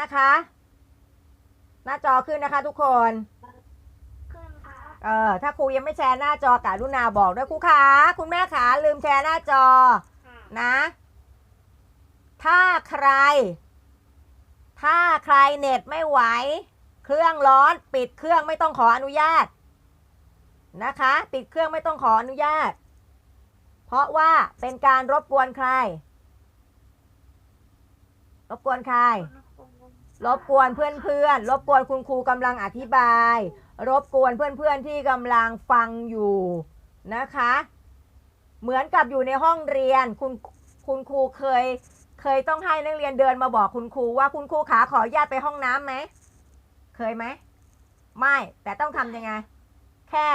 นะคะ หน้าจอขึ้นนะคะ ทุกคนขึ้นครับเออถ้าครูยังไม่แชร์หน้าจอกรุณาบอกด้วยครูขาคุณแม่ขาลืมแชร์หน้าจอค่ะนะ ถ้าใคร ถ้าใครเน็ตไม่ไหว เครื่องร้อน ปิดเครื่องไม่ต้องขออนุญาตนะคะ ปิดเครื่องไม่ต้องขออนุญาต เพราะว่าเป็นการรบกวนใคร รบกวนใคร รบกวนเพื่อนๆ รบกวนคุณครูกำลังอธิบาย รบกวนเพื่อนๆที่กำลังฟังอยู่นะคะ เหมือนกับอยู่ในห้องเรียนคุณคุณครูเคย เคยต้องให้นักเรียนเดินมาบอกคุณครูว่าคุณครูขาขออนุญาตไปห้องน้ำไหม เคยไหม ไม่ แต่ต้องทำยังไง แค่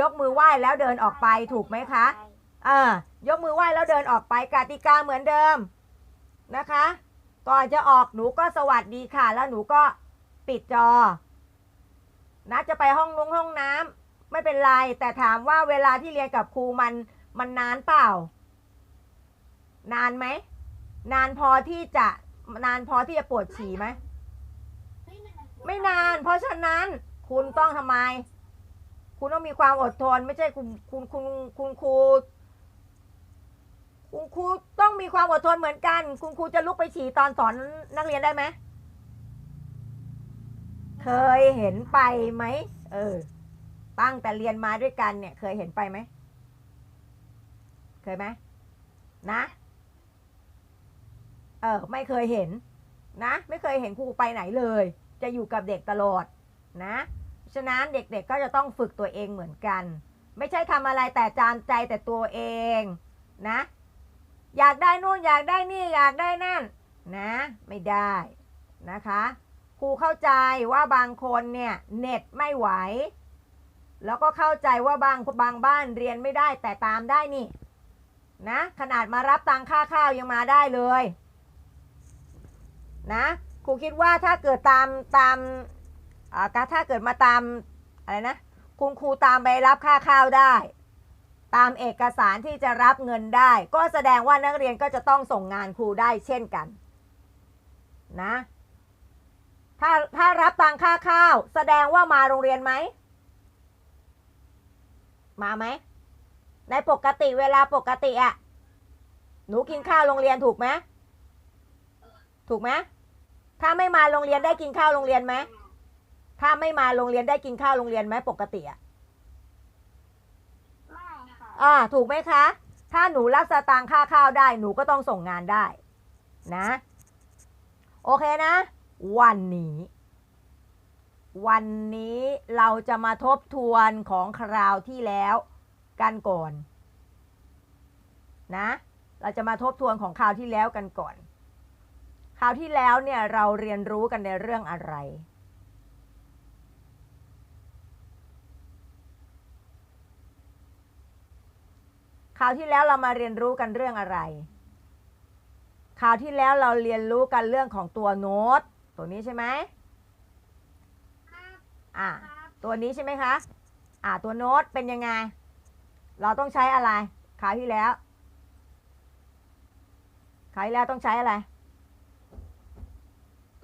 ยกมือไหว้แล้วเดินออกไปถูกไหมคะเออยกมือไหว้แล้วเดินออกไปกติกาเหมือนเดิมนะคะ ก่อนจะออกหนูก็สวัสดีค่ะ แล้วหนูก็ปิดจอ นะจะไปห้องนุ้งห้องน้ำไม่เป็นไร แต่ถามว่าเวลาที่เรียนกับครูมันมันนานเปล่า นานไหม นานพอที่จะนานพอที่จะปวดฉี่ไหมไม่นาน เพราะฉะนั้นคุณต้องทำไม คุณต้องมีความอดทน ไม่ใช่คุณคุณคุณคุณครู คุณครูต้องมีความอดทนเหมือนกัน คุณครูจะลุกไปฉี่ตอนสอนนักเรียนได้ไหม เคยเห็นไปไหม เออ ตั้งแต่เรียนมาด้วยกันเนี่ย เคยเห็นไปไหม เคยไหม นะ เออ ไม่เคยเห็น นะ ไม่เคยเห็นครูไปไหนเลย จะอยู่กับเด็กตลอด นะ ฉะนั้นเด็กๆก็จะต้องฝึกตัวเองเหมือนกัน ไม่ใช่ทำอะไรแต่จามใจแต่ตัวเอง นะ อยากได้นู่นอยากได้นี่อยากได้นั่นนะ ไม่ได้นะคะครูเข้าใจว่าบางคนเนี่ยเน็ตไม่ไหว แล้วก็เข้าใจว่าบางบางบ้านเรียนไม่ได้แต่ตามได้นี่นะขนาดมารับตังค่าข้าวยังมาได้เลยนะครูคิดว่าถ้าเกิดตามตามอ่าถ้าเกิดมาตามอะไรนะคุณครูตามไปรับค่าข้าวได้ ตามเอกสารที่จะรับเงินได้ ก็แสดงว่านักเรียนก็จะต้องส่งงานครูได้เช่นกันนะถ้าถ้ารับตังค่าข้าว แสดงว่ามาโรงเรียนไหม มาไหม ในปกติเวลาปกติอะหนูกินข้าวโรงเรียนถูกไหมถูกไหมถ้าไม่มาโรงเรียนได้กินข้าวโรงเรียนไหมถ้าไม่มาโรงเรียนได้กินข้าวโรงเรียนไหมปกติอะไม่ค่ะ อ่าถูกไหมคะ ถ้าหนูรับสตางค่าข้าวได้ หนูก็ต้องส่งงานได้ นะ โอเคนะ วันนี้ วันนี้เราจะมาทบทวนของคราวที่แล้วกันก่อน นะ เราจะมาทบทวนของคราวที่แล้วกันก่อน คราวที่แล้วเนี่ยเราเรียนรู้กันในเรื่องอะไร คราวที่แล้วเรามาเรียนรู้กันเรื่องอะไร คราวที่แล้วเราเรียนรู้กันเรื่องของตัวโน้ต ตัวนี้ใช่ไหมครับอ่าครับตัวนี้ใช่ไหมคะ อ่า ตัวโน้ตเป็นยังไง เราต้องใช้อะไร คราวที่แล้ว คราวที่แล้วต้องใช้อะไร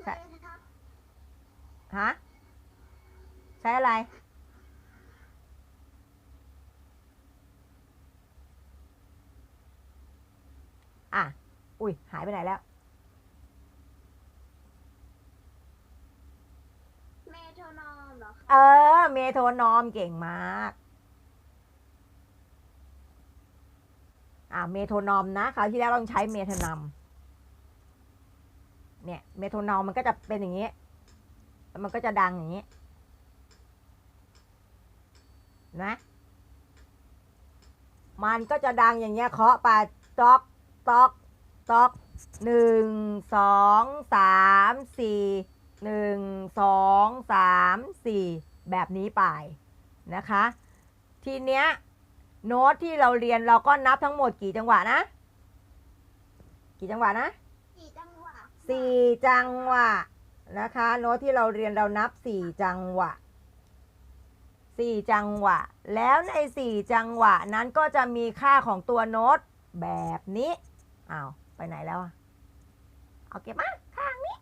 ใช่เลยครับฮะ ใช้อะไร อะ อุ้ยหายไปไหนแล้ว เมโทรนอมเหรอคะเออ เมโทรนอมเก่งมาก อ่าเมโทรนอมนะคราวที่แล้วเราต้องใช้เมโทรนอมเนี่ย เมโทรนอมมันก็จะเป็นอย่างนี้แล้วมันก็จะดังอย่างนี้ นะ มันก็จะดังอย่างเงี้ยเคาะไปตอก ตอกตอกหนึ่งสองสามสี่หนึ่งสองสามสี่แบบนี้ไปนะคะ ทีเนี้ยโน้ตที่เราเรียนเราก็นับทั้งหมดกี่จังหวะนะ กี่จังหวะนะสี่จังหวะสี่จังหวะนะคะ โน้ตที่เราเรียนเรานับสี่จังหวะสี่จังหวะ แล้วในสี่จังหวะนั้นก็จะมีค่าของตัวโน้ตแบบนี้ อ้าว ไปไหนแล้วอะเอาเก็บมาข้างนี้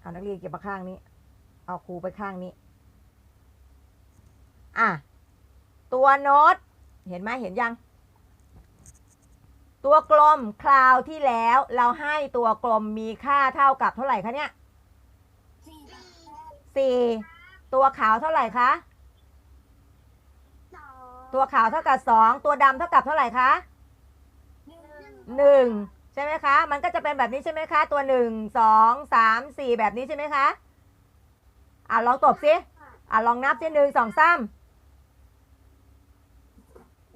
เอานักเรียนเก็บมาข้างนี้ เอาครูไปข้างนี้ อะ ตัวโน้ต เห็นไหมเห็นยัง ตัวกลมคราวที่แล้วเราให้ตัวกลมมีค่าเท่ากับเท่าไหร่คะเนี่ยสี่สี่ตัวขาวเท่าไหร่คะสองตัวขาวเท่ากับสอง ตัวดำเท่ากับเท่าไหร่คะหนึ่ง หนึ่งใช่ไหมคะ มันก็จะเป็นแบบนี้ใช่ไหมคะ ตัวหนึ่งสองสามสี่แบบนี้ใช่ไหมคะอะลองตบสิอะลองนับสิหนึ่งสองสาม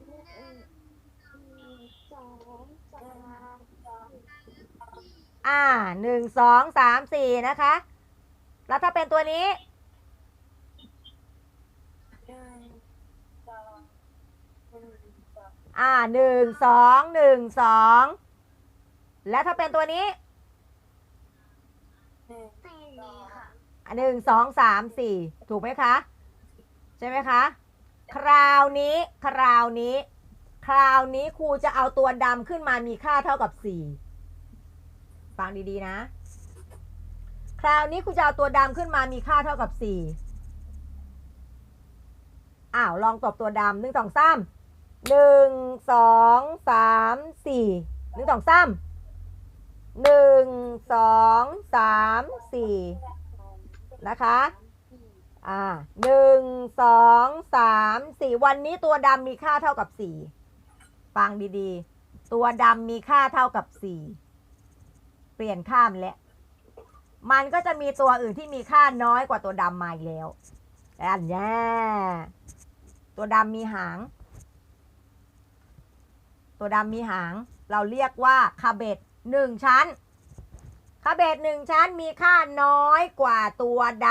หนึ่งสองสามอ่าหนึ่งสองสามสี่นะคะ แล้วถ้าเป็นตัวนี้ หนึ่งสองหนึ่งส องอ่าหนึ่งสองหนึ่งสองแล้วถ้าเป็นตัวนี้หนึ่งสี่ค่ะหนึ่งสองสามสี่ถูกไหมคะ ใช่ไหมคะ คราวนี้คราวนี้ คราวนี้ครูจะเอาตัวดำขึ้นมามีค่าเท่ากับสี่ฟังดีๆนะ คราวนี้ครูจะเอาตัวดำขึ้นมามีค่าเท่ากับสี่อ้าวลองตบตัวดำหนึ่งสองสาม หนึ่งสองสามสี่หนึ่งสองสามหนึ่งสองสามสี่นะคะอ่าหนึ่งสองสามสี่วันนี้ตัวดำมีค่าเท่ากับสี่ฟังดีๆ ตัวดำมีค่าเท่ากับสี่เปลี่ยนข้ามแล้วมันก็จะมีตัวอื่นที่มีค่าน้อยกว่าตัวดำมาอีกแล้วอันแน่ตัวดำมีหาง ตัวดำมีหาง เราเรียกว่าคาเบตหนึ่งชั้นคาเบตหนึ่งชั้นมีค่าน้อยกว่าตัวด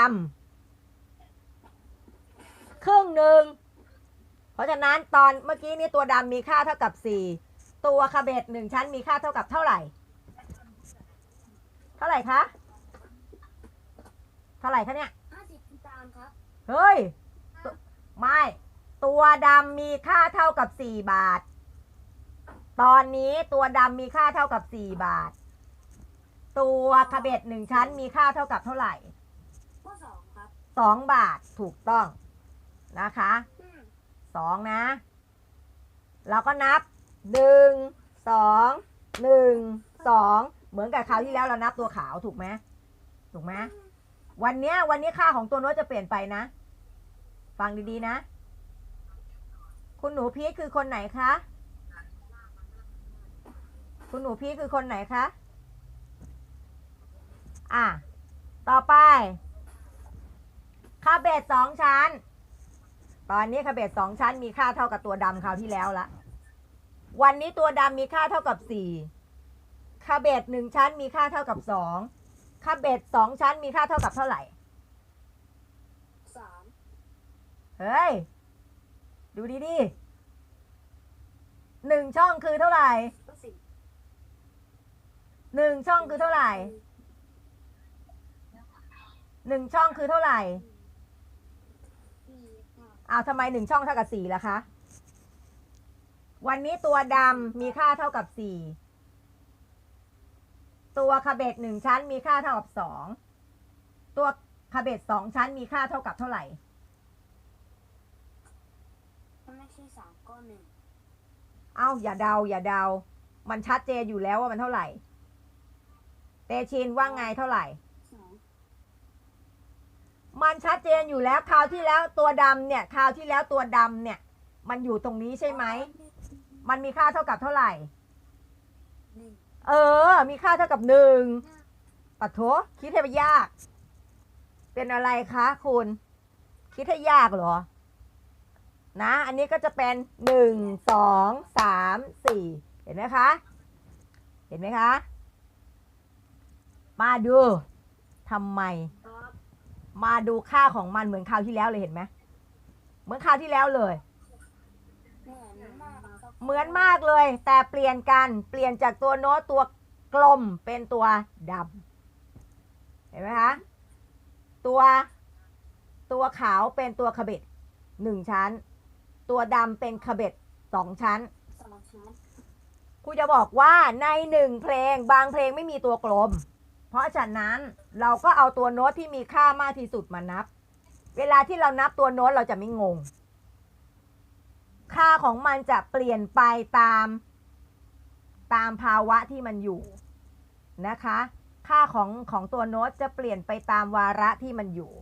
ำครึ่งหนึ่งเพราะฉะนั้นตอนเมื่อกี้นี้ตัวดำมีค่าเท่ากับสี่ตัวคาเบตหนึ่งชั้นมีค่าเท่ากับเท่าไหร่ เท่าไหร่คะ เท่าไหร่คะเนี่ยห้าสิบตามครับเฮ้ยตัวไม่ ตัวดำมีค่าเท่ากับสี่บาท ตอนนี้ตัวดำมีค่าเท่ากับสี่บาท ตัวคาเบตหนึ่งชั้นมีค่าเท่ากับเท่าไหร่ข้อสองครับสองบาทถูกต้องนะคะอืมสองนะ เราก็นับหนึ่งสองหนึ่งสองเหมือนกับคราวที่แล้วเรานับตัวขาวถูกไหมถูกไหมวันเนี้ยวันนี้ค่าของตัวโน้ตจะเปลี่ยนไปนะ ฟังดีๆนะ คุณหนูพีชคือคนไหนคะ คุณหนูพีชคือคนไหนคะ อะ ต่อไปคาเบตสองชั้น ตอนนี้คาเบตสองชั้นมีค่าเท่ากับตัวดำคราวที่แล้วละ วันนี้ตัวดำมีค่าเท่ากับสี่คาเบตหนึ่งชั้นมีค่าเท่ากับสองคาเบตสองชั้นมีค่าเท่ากับเท่าไหร่สามเฮ้ย ดูดีดิหนึ่งช่องคือเท่าไหร่ข้อสี่ หนึ่งช่องคือเท่าไหร่หนึ่งช่องคือเท่าไหร่สี่ค่ะอ้าวทำไมหนึ่งช่องเท่ากับสี่ล่ะคะ วันนี้ตัวดำมีค่าเท่ากับสี่ตัวคาเบตหนึ่งชั้นมีค่าเท่ากับสองตัวคาเบตสองชั้นมีค่าเท่ากับเท่าไหร่ถ้าไม่ใช่สามก็หนึ่งเอ้าอย่าเดาอย่าเดา มันชัดเจนอยู่แล้วว่ามันเท่าไหร่ เตชินว่าไงเท่าไหร่ สองมันชัดเจนอยู่แล้วคราวที่แล้วตัวดำเนี่ยคราวที่แล้วตัวดำเนี่ย มันอยู่ตรงนี้ใช่ไหม มันมีค่าเท่ากับเท่าไหร่ หนึ่งเออ มีค่าเท่ากับหนึ่งปัดโถคิดให้มันยาก เป็นอะไรคะคุณ คิดให้ยากเหรอ นะ อันนี้ก็จะเป็นหนึ่งสองสามสี่เห็นไหมคะ เห็นไหมคะ มาดูทำไมครับมาดูค่าของมันเหมือนคราวที่แล้วเลยเห็นไหมเหมือนคราวที่แล้วเลยเหมือนมากครับเหมือนมากเลย แต่เปลี่ยนกันเปลี่ยนจากตัวโน้ตตัวกลมเป็นตัวดำเห็นไหมคะตัวตัวขาวเป็นตัวขบเบ็ดหนึ่งชั้น ตัวดำเป็นขบเบ็ดสองชั้นสองชั้นครูจะบอกว่าในหนึ่งเพลงบางเพลงไม่มีตัวกลม เพราะฉะนั้นเราก็เอาตัวโน้ตที่มีค่ามากที่สุดมานับ เวลาที่เรานับตัวโน้ตเราจะไม่งง ค่าของมันจะเปลี่ยนไปตาม ตามภาวะที่มันอยู่นะคะ ค่าของของตัวโน้ตจะเปลี่ยนไปตามวาระที่มันอยู่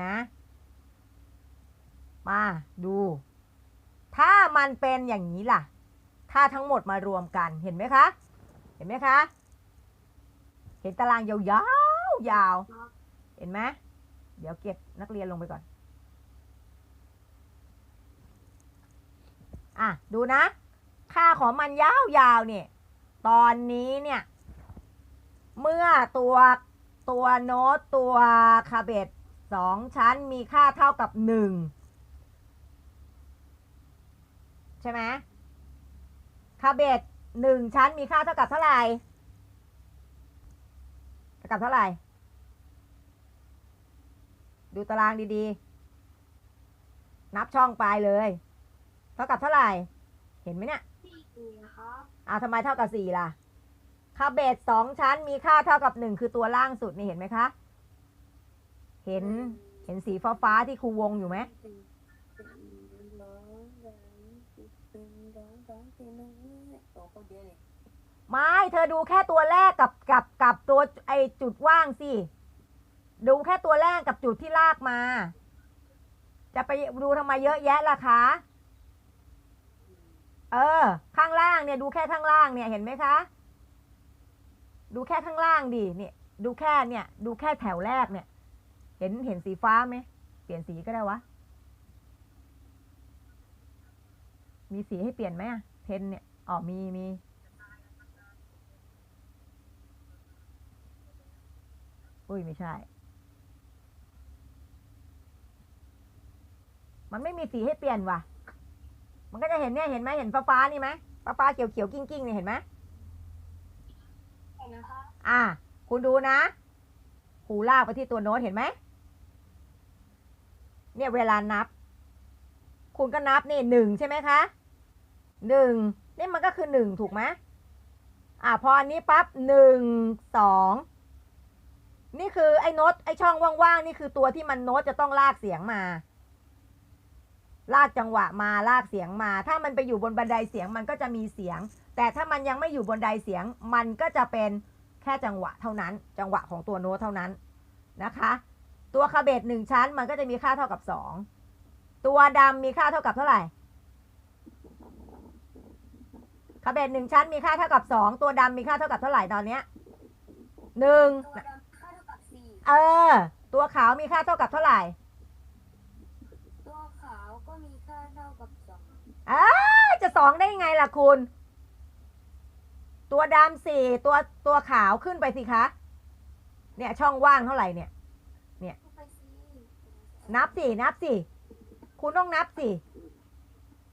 นะมาดู ถ้ามันเป็นอย่างนี้ล่ะ ถ้าทั้งหมดมารวมกันเห็นไหมคะ เห็นไหมคะ ห็นตารางยาวๆยาวครับเห็นไหมเดี๋ยวเก็บนักเรียนลงไปก่อน อะ ดูนะ ค่าของมันยาวๆเนี่ย ตอนนี้เนี่ย เมื่อตัวตัวโน้ตตัวคาเบตสองชั้นมีค่าเท่ากับหนึ่งใช่ไหมคาเบตหนึ่งชั้นมีค่าเท่ากับเท่าไหร่ กับเท่าไหร่ ดูตารางดีๆ นับช่องไปเลย เท่ากับเท่าไหร่ เห็นไหมเนี่ยสี่ครับอ้าวทำไมเท่ากับสี่ล่ะคาเบตสองชั้นมีค่าเท่ากับหนึ่งคือตัวล่างสุดนี่เห็นไหมคะ เห็น เห็นสีฟ้าฟ้าๆที่ครูวงอยู่ไหม สี่สี่ร้อยสามสิบสี่ร้อยสามสิบหนึ่งโอ้คนเดียวเลย ไม่เธอดูแค่ตัวแรกกับกับกับตัวไอจุดว่างสิ ดูแค่ตัวแรกกับจุดที่ลากมา จะไปดูทำไมเยอะแยะล่ะคะ เออ ข้างล่างเนี่ยดูแค่ข้างล่างเนี่ยเห็นไหมคะ ดูแค่ข้างล่างดิเนี่ย ดูแค่เนี่ย ดูแค่แถวแรกเนี่ย เห็นเห็นสีฟ้าไหมเปลี่ยนสีก็ได้วะ มีสีให้เปลี่ยนไหมอะเพนเนี่ยอ๋อมีมี อุ้ยไม่ใช่ มันไม่มีสีให้เปลี่ยนว่ะ มันก็จะเห็นเนี่ยเห็นไหมเห็นฟ้าฟ้าๆนี่ไหมฟ้าฟ้าๆเขียวเขียวๆกิ้งกิ้งๆเนี่ยเห็นไหมเห็นนะครับอะคุณดูนะครูลากไปที่ตัวโน้ตเห็นไหมเนี่ยเวลานับ คุณก็นับนี่หนึ่งใช่ไหมคะหนึ่งนี่มันก็คือหนึ่งถูกไหมอะพออันนี้ปั๊บหนึ่งสอง นี่คือไอ้โน้ตไอ้ช่องว่างๆนี่คือตัวที่มันโน้ตจะต้องลากเสียงมา ลากจังหวะมาลากเสียงมา ถ้ามันไปอยู่บนบันไดเสียงมันก็จะมีเสียง แต่ถ้ามันยังไม่อยู่บนไดเสียง มันก็จะเป็นแค่จังหวะเท่านั้น จังหวะของตัวโน้ตเท่านั้นนะคะ ตัวคาเบตหนึ่งชั้นมันก็จะมีค่าเท่ากับสองตัวดำมีค่าเท่ากับเท่าไหร่คาเบตหนึ่งชั้นมีค่าเท่ากับสองตัวดำมีค่าเท่ากับเท่าไหร่ตอนเนี้ยหนึ่งตัวดำ เท่ากับสี่เออ ตัวขาวมีค่าเท่ากับเท่าไหร่ ตัวขาวก็มีค่าเท่ากับสองอ้าจะสองได้ยังไงล่ะคุณ ตัวดำสี่ตัวตัวขาวขึ้นไปสิคะ เนี่ยช่องว่างเท่าไหร่เนี่ยเข้าไปสินับสินับสิคุณต้องนับสิ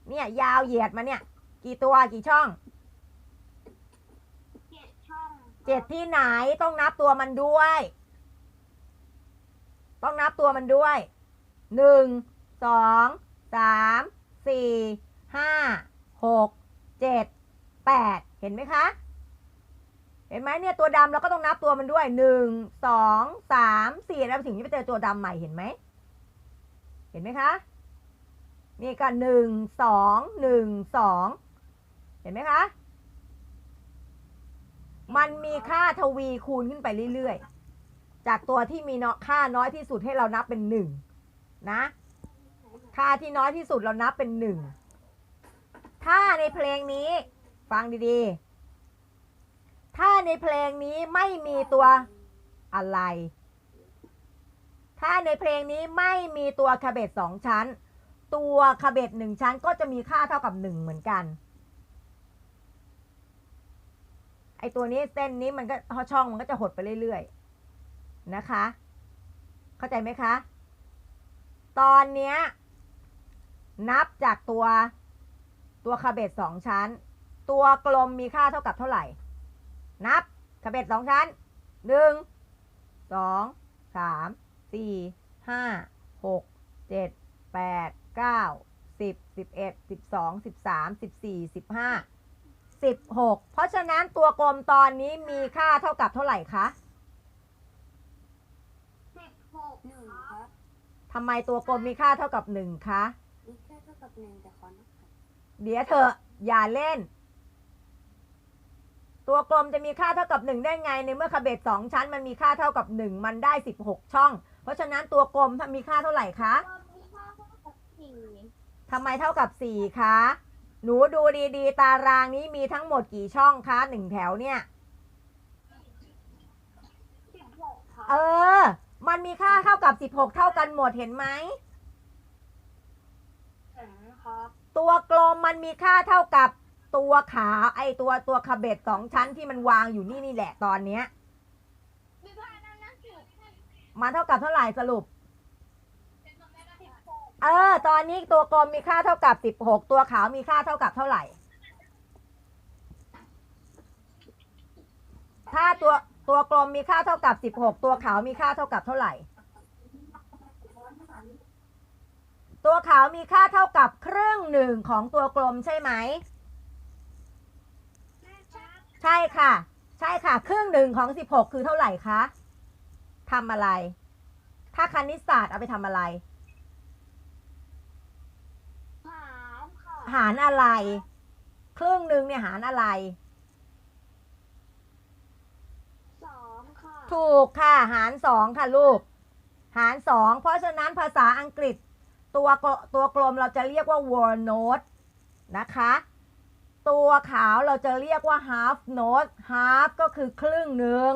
เนี่ยยาวเหยียดมาเนี่ย กี่ตัวกี่ช่องเจ็ดช่องเจ็ดที่ไหนต้องนับตัวมันด้วย ต้องนับตัวมันด้วยหนึ่งสองสามสี่ห้าหกเจ็ดแปดเห็นไหมคะ เห็นไหมเนี่ยตัวดำเราก็ต้องนับตัวมันด้วยหนึ่งสองสามสี่แล้วถึงจะไปเจอตัวดำใหม่เห็นไหม เห็นไหมคะ นี่ก็หนึ่งสองหนึ่งสองเห็นไหมคะ มันมีค่าทวีคูณขึ้นไปเรื่อยๆ จากตัวที่มีเนาะค่าน้อยที่สุดให้เรานับเป็นหนึ่งนะ ค่าที่น้อยที่สุดเรานับเป็นหนึ่งถ้าในเพลงนี้ฟังดีๆ ถ้าในเพลงนี้ไม่มีตัวอะไร ถ้าในเพลงนี้ไม่มีตัวคาเบตสองชั้น ตัวคาเบตหนึ่งชั้นก็จะมีค่าเท่ากับหนึ่งเหมือนกัน ไอตัวนี้เส้นนี้มันก็ช่องมันก็จะหดไปเรื่อยๆ นะคะ เข้าใจไหมคะ ตอนเนี้ยนับจากตัวตัวคาเบตสองชั้น ตัวกลมมีค่าเท่ากับเท่าไหร่ นับคาเบตสองชั้นหนึ่งสองสามสี่ห้าหกเจ็ดแปดเก้าสิบสิบเอ็ดสิบสองสิบสามสิบสี่สิบห้า16เพราะฉะนั้นตัวกลมตอนนี้มีค่าเท่ากับเท่าไหร่คะ สิบหก หนึ่งครับ ทำไมตัวกลมมีค่าเท่ากับ1คะ มีแค่เท่ากับหนึ่งแต่ขอนับครับเดี๋ยวเถอะอย่าเล่น ตัวกลมจะมีค่าเท่ากับ1ได้ไง ในเมื่อคาเบตสองชั้นมันมีค่าเท่ากับ1มันได้16ช่อง เพราะฉะนั้นตัวกลมมีค่าเท่าไหร่คะรอบนี้ค่าเท่ากับสี่ทำไมเท่ากับ4คะ หนูดูดีๆ ตารางนี้มีทั้งหมดกี่ช่องคะหนึ่งแถวเนี่ย สิบหกค่ะ เออ มันมีค่าเท่ากับ 16 เท่ากันหมดเห็นไหม เห็นครับตัวกลมมันมีค่าเท่ากับตัวขาไอตัวตัวคาเบตสองชั้นที่มันวางอยู่นี่นี่แหละตอนเนี้ยมีพานันนักจุดมันเท่ากับเท่าไหร่สรุปสิบหกเออ ตอนนี้ตัวกลมมีค่าเท่ากับ16ตัวขาวมีค่าเท่ากับเท่าไหร่ ถ้าตัว ตัวกลมมีค่าเท่ากับ16ตัวขาวมีค่าเท่ากับเท่าไหร่ ตัวขาวมีค่าเท่ากับครึ่งหนึ่งของตัวกลมใช่ไหม ใช่ค่ะ ใช่ค่ะ ครึ่งหนึ่งของ16คือเท่าไหร่คะทำอะไร ถ้าคณิตศาสตร์เอาไปทำอะไร หารค่ะหารอะไร ครึ่งหนึ่งเนี่ยหารอะไร สองค่ะ ถูกค่ะหารสองค่ะลูก หารสองเพราะฉะนั้นภาษาอังกฤษตัวตัวกลมเราจะเรียกว่า word note นะคะ ตัวขาวเราจะเรียกว่า half note half ก็คือครึ่งหนึ่ง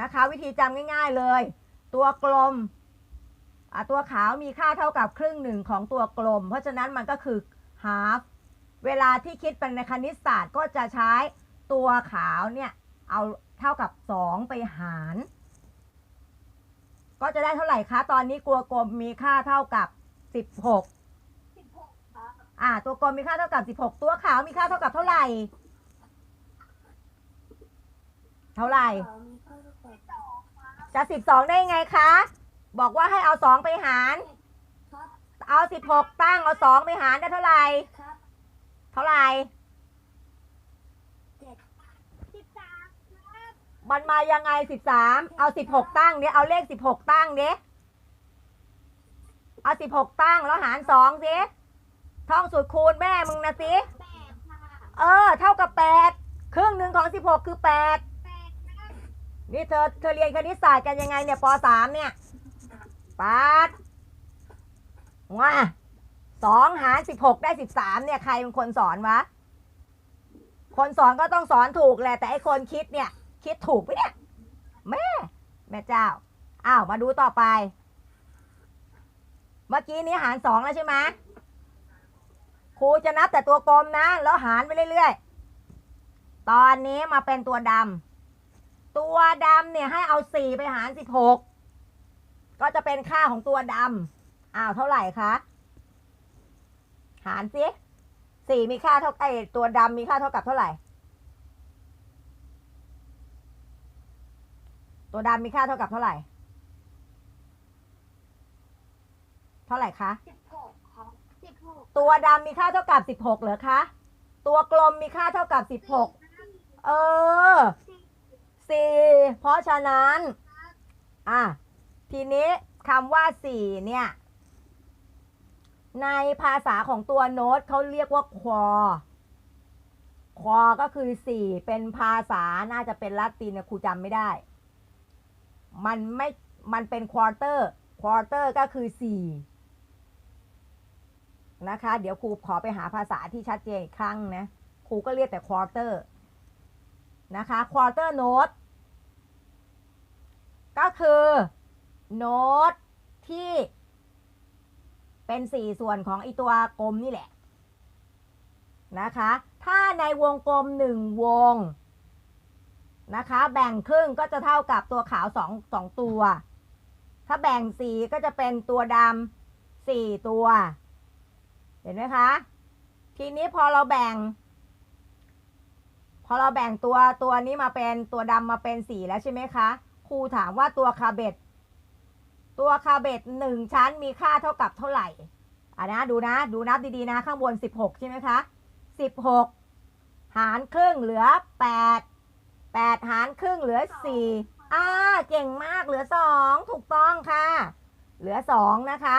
นะคะ วิธีจำง่าย ๆเลย ตัวกลมตัวขาวมีค่าเท่ากับครึ่งหนึ่งของตัวกลม เพราะฉะนั้นมันก็คือ half เวลาที่คิดเป็นในคณิตศาสตร์ก็จะใช้ตัวขาวเนี่ย เอา เท่ากับ 2 ไปหาร ก็จะได้เท่าไหร่คะ ตอนนี้กลัวกลมมีค่าเท่ากับ 16สิบหกครับอ่า ตัวกลมมีค่าเท่ากับ 16 ตัวขาวมีค่าเท่ากับเท่าไหร่ เท่าไหร่ขอมีค่าเท่ากับสองครับจะ 12 ได้ไงคะ บอกว่าให้เอา 2 ไปหารครับเอา 16 ตั้งเอา 2 ไปหารได้เท่าไหร่ครับเท่าไหร่ เจ็ด สิบสามครับ มันมายังไง13เอา16ตั้งเนี้ยเอาเลข16ตั้งเนี้ยเอา16ตั้งแล้วหาร2สิท่องสูตรคูณแม่มึงนะสิแปดค่ะเออ เท่ากับ8ครึ่งหนึ่งของ16คือ8แปดครับนี่เธอเธอเรียนคณิตศาสตร์กันยังไงเนี่ยป .3 เนี่ยปาดว้าสองหารสิบหกได้สิบสามเนี่ยใครเป็นคนสอนวะ คนสอนก็ต้องสอนถูกแหละแต่ไอคนคิดเนี่ย คิดถูกไหมเนี่ย แม่ แม่เจ้า อ้าว มาดูต่อไป เมื่อกี้นี้หารสองแล้วใช่ไหมครูจะนับแต่ตัวกลมนะ แล้วหารไปเรื่อยๆ ตอนนี้มาเป็นตัวดำ ตัวดำเนี่ยให้เอาสี่ไปหารสิบหก ก็จะเป็นค่าของตัวดำ อ้าว เท่าไหร่คะ หารสิสี่มีค่าเท่าไอตัวดำมีค่าเท่ากับเท่าไหร่ ตัวดำมีค่าเท่ากับเท่าไหร่ เท่าไหร่คะ สิบหกครับสิบหกตัวดำมีค่าเท่ากับสิบหกเหรอคะ ตัวกลมมีค่าเท่ากับสิบหกเออสี่เพราะฉะนั้น อะ ทีนี้คำว่าสี่เนี่ย ในภาษาของตัวโน้ตเขาเรียกว่าควอควอก็คือสี่เป็นภาษาน่าจะเป็นละตินนะครูจำไม่ได้ มันไม่มันเป็นควอเตอร์ควอเตอร์ก็คือสี่นะคะ เดี๋ยวครูขอไปหาภาษาที่ชัดเจนอีกครั้งนะ ครูก็เรียกแต่ควอเตอร์นะคะ quarter note ก็คือโน้ตที่เป็นสี่ส่วนของไอตัวกลมนี่แหละนะคะ ถ้าในวงกลมหนึ่งวง นะคะ แบ่งครึ่งก็จะเท่ากับตัวขาวสองสองตัว ถ้าแบ่งสีก็จะเป็นตัวดำสี่ตัว เห็นไหมคะ ทีนี้พอเราแบ่ง พอเราแบ่งตัวตัวนี้มาเป็นตัวดำมาเป็นสีแล้วใช่ไหมคะ ครูถามว่าตัวคาเบตตัวคาเบตหนึ่งชั้นมีค่าเท่ากับเท่าไหร่อะนะดูนะดูนับดีๆนะ ข้างบนสิบหกใช่ไหมคะสิบหกหหารครึ่งเหลือแปด แปดหารครึ่งเหลือสี่อ่าเก่งมากเหลือสองถูกต้องค่ะ เหลือสองนะคะ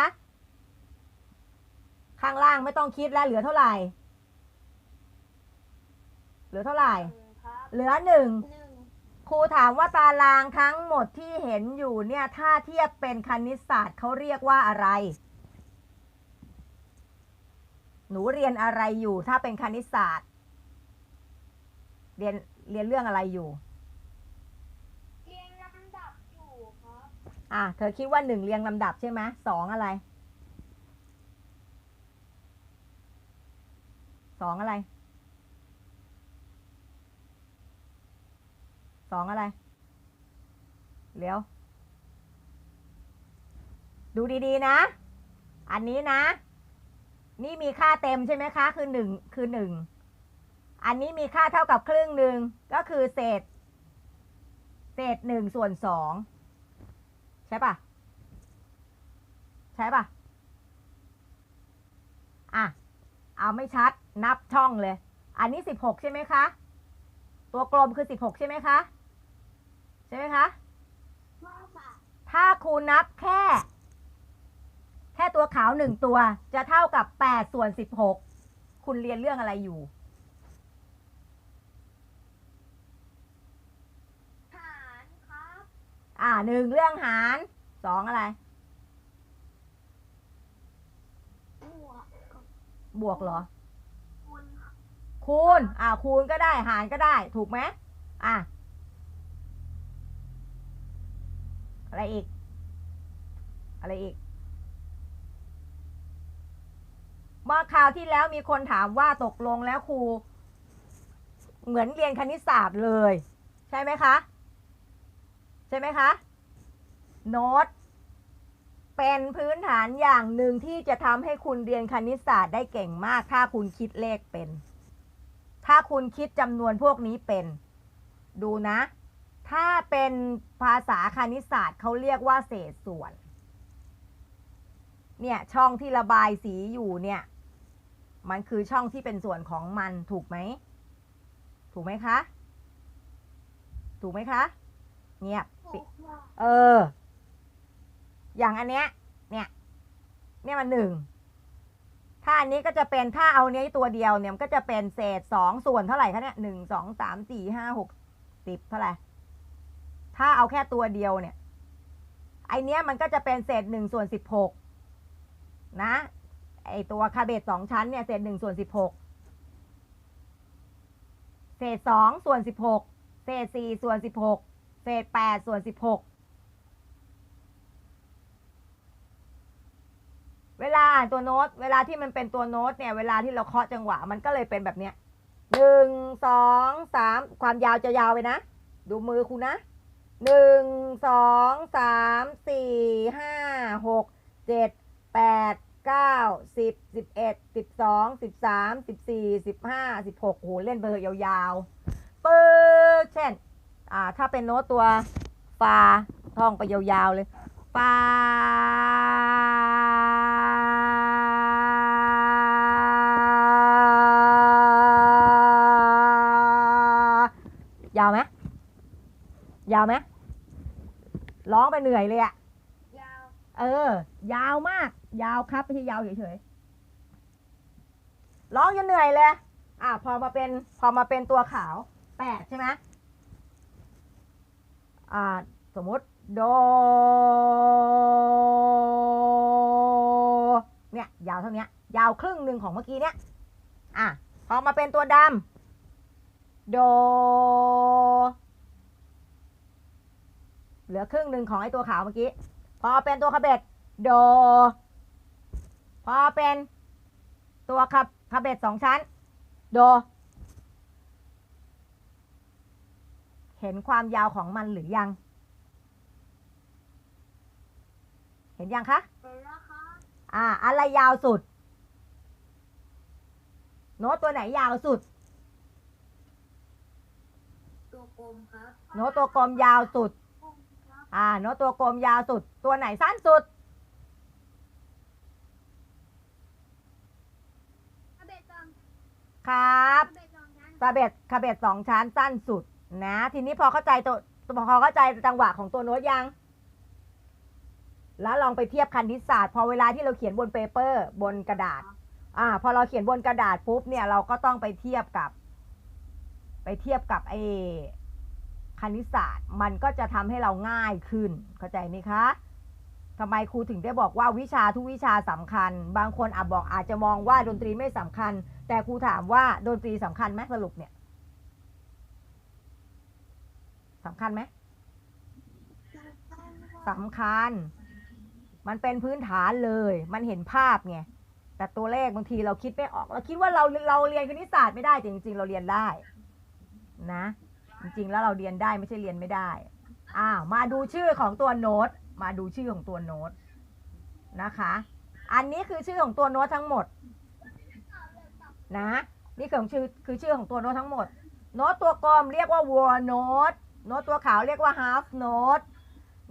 ข้างล่างไม่ต้องคิดแล้วเหลือเท่าไหร่ เหลือเท่าไหร่ เหลือหนึ่งครูถามว่าตารางทั้งหมดที่เห็นอยู่เนี่ย ถ้าเทียบเป็นคณิตศาสตร์เขาเรียกว่าอะไร หนูเรียนอะไรอยู่ถ้าเป็นคณิตศาสตร์ เรียน เรียนเรื่องอะไรอยู่ เรียงลำดับอยู่ครับอะเธอคิดว่าหนึ่งเรียงลำดับใช่ไหมสองอะไรสองอะไรสองอะไร เร็ว ดูดีๆนะ อันนี้นะ นี่มีค่าเต็มใช่ไหมคะ คือหนึ่งคือหนึ่ง อันนี้มีค่าเท่ากับครึ่งหนึ่งก็คือเศษ เศษหนึ่งส่วนสองใช่ปะใช่ปะอะ เอาไม่ชัดนับช่องเลย อันนี้สิบหกใช่ไหมคะ ตัวกลมคือสิบหกใช่ไหมคะ ใช่ไหมคะถ้าครูนับแค่ แค่ตัวขาวหนึ่งตัวจะเท่ากับแปดส่วนสิบหกคุณเรียนเรื่องอะไรอยู่ หารครับ อ่าหนึ่งเรื่องหารสองอะไร บวกกับบวกเหรอคูณครับคูณ อ่า คูณก็ได้หารก็ได้ ถูกไหมอะ อะไรอีก อะไรอีก เมื่อคราวที่แล้วมีคนถามว่าตกลงแล้วครู เหมือนเรียนคณิตศาสตร์เลย ใช่ไหมคะ ใช่ไหมคะโน้ตเป็นพื้นฐานอย่างหนึ่งที่จะทำให้คุณเรียนคณิตศาสตร์ได้เก่งมาก ถ้าคุณคิดเลขเป็น ถ้าคุณคิดจำนวนพวกนี้เป็น ดูนะ ถ้าเป็นภาษาคณิตศาสตร์เขาเรียกว่าเศษส่วน เนี่ยช่องที่ระบายสีอยู่เนี่ย มันคือช่องที่เป็นส่วนของมันถูกไหม ถูกไหมคะ ถูกไหมคะ เงียบเออ อย่างอันเนี้ย เนี่ย เนี่ยมันหนึ่ง ถ้าอันนี้ก็จะเป็นถ้าเอาเนี้ยตัวเดียวเนี่ยมันก็จะเป็นเศษสองส่วนเท่าไหร่คะเนี่ยหนึ่งสองสามสี่ห้าหกสิบเท่าไหร่ ถ้าเอาแค่ตัวเดียวเนี่ย ไอเนี้ยมันก็จะเป็นเศษหนึ่งส่วนสิบหกนะ ไอตัวคาเบตสองชั้นเนี่ยเศษหนึ่งส่วนสิบหกเศษสองส่วนสิบหกเศษสี่ส่วนสิบหก เศษแปดส่วนสิบหกเวลาอ่านตัวโน้ต เวลาที่มันเป็นตัวโน้ตเนี่ย เวลาที่เราเคาะจังหวะ มันก็เลยเป็นแบบเนี้ยหนึ่งสองสามความยาวจะยาวไปนะ ดูมือครูนะหนึ่งสองสามสี่ห้าหกเจ็ดแปดเก้าสิบสิบเอ็ดสิบสองสิบสามสิบสี่สิบห้าสิบหกโหเล่นเบอร์ยาวๆปึ๊กเช่น อ่าถ้าเป็นโน้ตตัวฟาท่องไปยาวๆเลยฟายาวไหมยาวไหมร้องไปเหนื่อยเลยอะยาว เออ ยาวมาก ยาวครับไม่ใช่ยาวเฉยๆร้องจนเหนื่อยเลย อะพอมาเป็น พอมาเป็นตัวขาวแปดใช่ไหมอ่า สมมติโดเนี่ยยาวเท่านี้ยาวครึ่งหนึ่งของเมื่อกี้เนี้ยอะพอมาเป็นตัวดำโด เหลือครึ่งหนึ่งของไอ้ตัวขาวเมื่อกี้ พอเป็นตัวคาเบตโด พอเป็นตัวคาคาเบตสองชั้น โด เห็นความยาวของมันหรือยัง เห็นยังคะเป็นแล้วครับอ่า อะไรยาวสุด โน้ตตัวไหนยาวสุด ตัวกลมครับโน้ตตัวกลมยาวสุดกลมครับอ่า โน้ตตัวกลมยาวสุด ตัวไหนสั้นสุดกระเบ็ดสองครับกระเบ็ดสองชั้นคาเบตคาเบตสองชั้นสั้นสุด นะ ทีนี้พอเข้าใจตัวพอเข้าใจจังหวะของตัวโน้ตยัง แล้วลองไปเทียบคณิตศาสตร์ พอเวลาที่เราเขียนบนเปเปอร์บนกระดาษ อ่า พอเราเขียนบนกระดาษปุ๊บเนี่ยเราก็ต้องไปเทียบกับ ไปเทียบกับไอ้คณิตศาสตร์ มันก็จะทำให้เราง่ายขึ้น เข้าใจไหมคะทำไมครูถึงได้บอกว่าวิชาทุกวิชาสำคัญ บางคนอาจบอกอาจจะมองว่าดนตรีไม่สำคัญ แต่ครูถามว่าดนตรีสำคัญไหมสรุปเนี่ย สำคัญไหมสำคัญ มันเป็นพื้นฐานเลย มันเห็นภาพไง แต่ตัวเลขบางทีเราคิดไม่ออก เราคิดว่าเราเราเรียนคณิตศาสตร์ไม่ได้แต่จริง ๆ เราเรียนได้นะ จริงๆแล้วเราเรียนได้ไม่ใช่เรียนไม่ได้ อ้าว มาดูชื่อของตัวโน้ต มาดูชื่อของตัวโน้ตนะคะ อันนี้คือชื่อของตัวโน้ตทั้งหมด นะ นี่คือชื่อคือชื่อของตัวโน้ตทั้งหมด โน้ตตัวกลมเรียกว่า war note โน้ต โนตตัวขาวเรียกว่า half note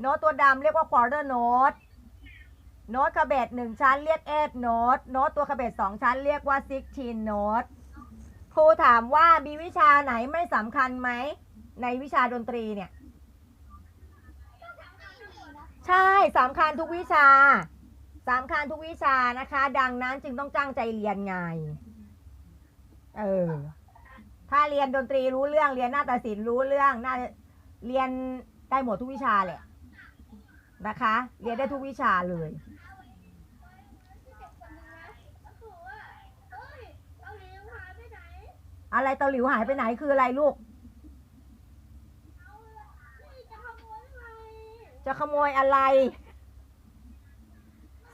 โน้ตตัวดำเรียกว่า quarter note โน้ตคาเบตหนึ่งชั้นเรียก eight note โน้ตตัวคาเบตสองชั้นเรียกว่า sixteen note ครูถามว่ามีวิชาไหนไม่สำคัญไหม ในวิชาดนตรีเนี่ย ใช่สำคัญทุกวิชาสำคัญทุกวิชานะคะ ดังนั้นจึงต้องจ้างใจเรียนไง เออ ถ้าเรียนดนตรีรู้เรื่องเรียนนาฏศิลป์รู้เรื่องน่าเรียนได้หมดทุกวิชาแหละนะคะ เรียนได้ทุกวิชาเลยอะไรเตาหลิวหายไปไหนคืออะไรลูก จะขโมยอะไร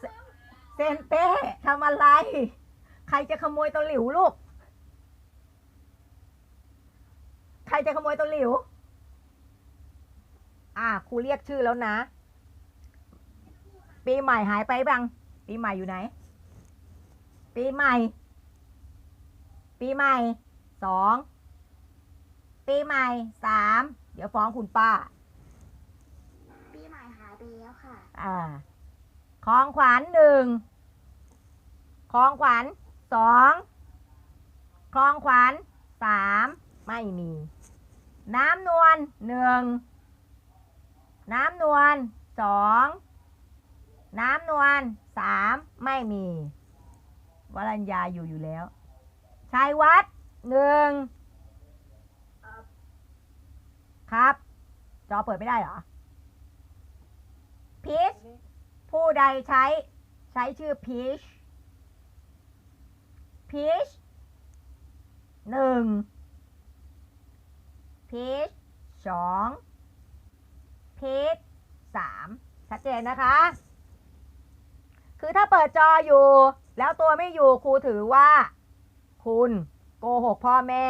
เซเซนเต้ทำอะไร ใครจะขโมยเตาหลิวลูก ใครจะขโมยเตาหลิว อ่าครูเรียกชื่อแล้วนะ ปีใหม่หายไปบังปีใหม่อยู่ไหน ปีใหม่ ปีใหม่สอง ปีใหม่สาม เดี๋ยวฟ้องคุณป้า ปีใหม่หายไปแล้วค่ะ อ่า ของขวัญหนึ่ง ของขวัญสอง ของขวัญสาม ไม่มี น้ำนวลหนึ่งน้ำนวลสองน้ำนวลสามไม่มีวรัญญาอยู่อยู่แล้วชัยวัดหนึ่งครับ จอเปิดไม่ได้เหรอพีชผู้ใดใช้ใช้ชื่อพีชพีชหนึ่ง พีชสองพีชสามชัดเจนนะคะ คือถ้าเปิดจออยู่ แล้วตัวไม่อยู่ครูถือว่า คุณโกหกพ่อแม่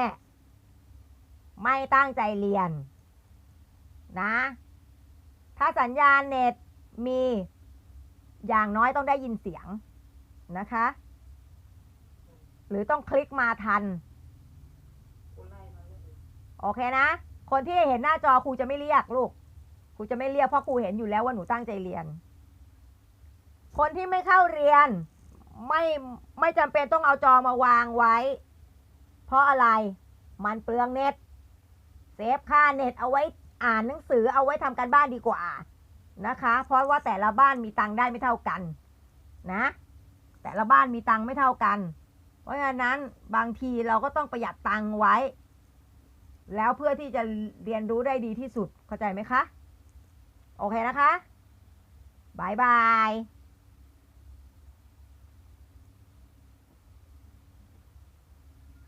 ไม่ตั้งใจเรียน นะ ถ้าสัญญาณเน็ตมีอย่างน้อยต้องได้ยินเสียงนะคะ หรือต้องคลิกมาทัน โอเคนะ คนที่เห็นหน้าจอครูจะไม่เรียกลูก ครูจะไม่เรียกเพราะครูเห็นอยู่แล้วว่าหนูตั้งใจเรียน คนที่ไม่เข้าเรียนไม่ไม่จำเป็นต้องเอาจอมาวางไว้ เพราะอะไร มันเปลืองเน็ต เซฟค่าเน็ตเอาไว้อ่านหนังสือเอาไว้ทำการบ้านดีกว่านะคะ เพราะว่าแต่ละบ้านมีตังค์ได้ไม่เท่ากันนะ แต่ละบ้านมีตังค์ไม่เท่ากัน เพราะฉะนั้นบางทีเราก็ต้องประหยัดตังค์ไว้ แล้วเพื่อที่จะเรียนรู้ได้ดีที่สุดเข้าใจไหมคะ โอเคนะคะบายบาย